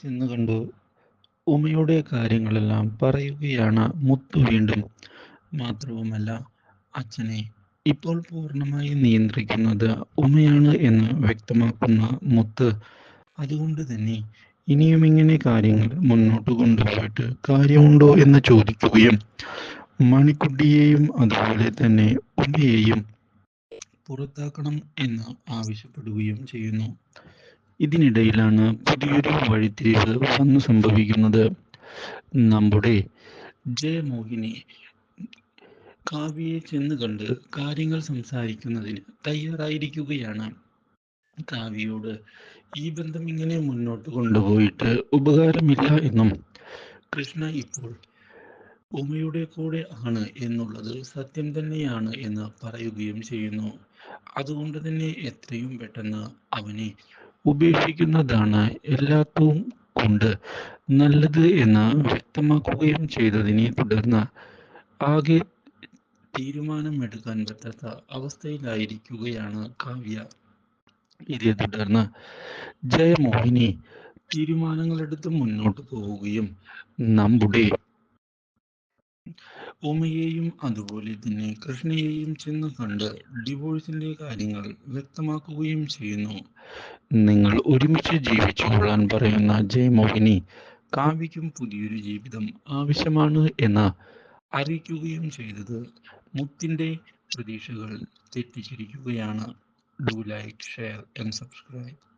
ചെന്ന് കണ്ടു. ഉമയുടെ കാര്യങ്ങളെല്ലാം പറയുകയാണ് മുത്തു വീണ്ടും. മാത്രവുമല്ല അച്ഛനെ ഇപ്പോൾ പൂർണമായി നിയന്ത്രിക്കുന്നത് ഉമയാണ് എന്ന് വ്യക്തമാക്കുന്ന മുത്ത്. അതുകൊണ്ട് തന്നെ ഇനിയും ഇങ്ങനെ കാര്യങ്ങൾ മുന്നോട്ട് കൊണ്ടുപോയിട്ട് കാര്യമുണ്ടോ എന്ന് ചോദിക്കുകയും മണിക്കുട്ടിയെയും അതുപോലെ തന്നെ ഉമ്മയെയും പുറത്താക്കണം എന്ന് ആവശ്യപ്പെടുകയും ചെയ്യുന്നു. ഇതിനിടയിലാണ് പുതിയൊരു വഴിത്തിരിവ് വന്നു സംഭവിക്കുന്നത്. നമ്മുടെ ജയമോഹിനി കാവ്യയെ ചെന്ന് കണ്ട് കാര്യങ്ങൾ സംസാരിക്കുന്നതിന് തയ്യാറായിരിക്കുകയാണ്. കാവ്യയോട് ഈ ബന്ധം ഇങ്ങനെ മുന്നോട്ട് കൊണ്ടുപോയിട്ട് ഉപകാരമില്ല എന്നും കൃഷ്ണ ഇപ്പോൾ ഉമയുടെ കൂടെ ആണ് എന്നുള്ളത് സത്യം തന്നെയാണ് എന്ന് പറയുകയും ചെയ്യുന്നു. അതുകൊണ്ട് തന്നെ എത്രയും പെട്ടെന്ന് അവനെ ഉപേക്ഷിക്കുന്നതാണ് എല്ലാത്തും കൊണ്ട് നല്ലത് എന്ന് വ്യക്തമാക്കുകയും ചെയ്തതിനെ തുടർന്ന് ആകെ തീരുമാനമെടുക്കാൻ പറ്റാത്ത അവസ്ഥയിലായിരിക്കുകയാണ് കാവ്യ. ഇതേ തുടർന്ന് ജയമോഹിനി തീരുമാനങ്ങളെടുത്ത് മുന്നോട്ട് പോവുകയും നമ്മുടെ ഉമയെയും അതുപോലെ തന്നെ കൃഷ്ണയെയും ചെന്ന് കണ്ട് ഡിവോഴ്സിന്റെ കാര്യങ്ങൾ വ്യക്തമാക്കുകയും ചെയ്യുന്നു. നിങ്ങൾ ഒരുമിച്ച് ജീവിച്ചു കൊള്ളാൻ പറയുന്ന ജയമോഹിനി കാവ്യയ്ക്കും പുതിയൊരു ജീവിതം ആവശ്യമാണ് എന്ന് അറിയിക്കുകയും ചെയ്തത്. മുത്തിന്റെ പ്രതീക്ഷകൾ തെറ്റിച്ചിരിക്കുകയാണ്. Do like share and subscribe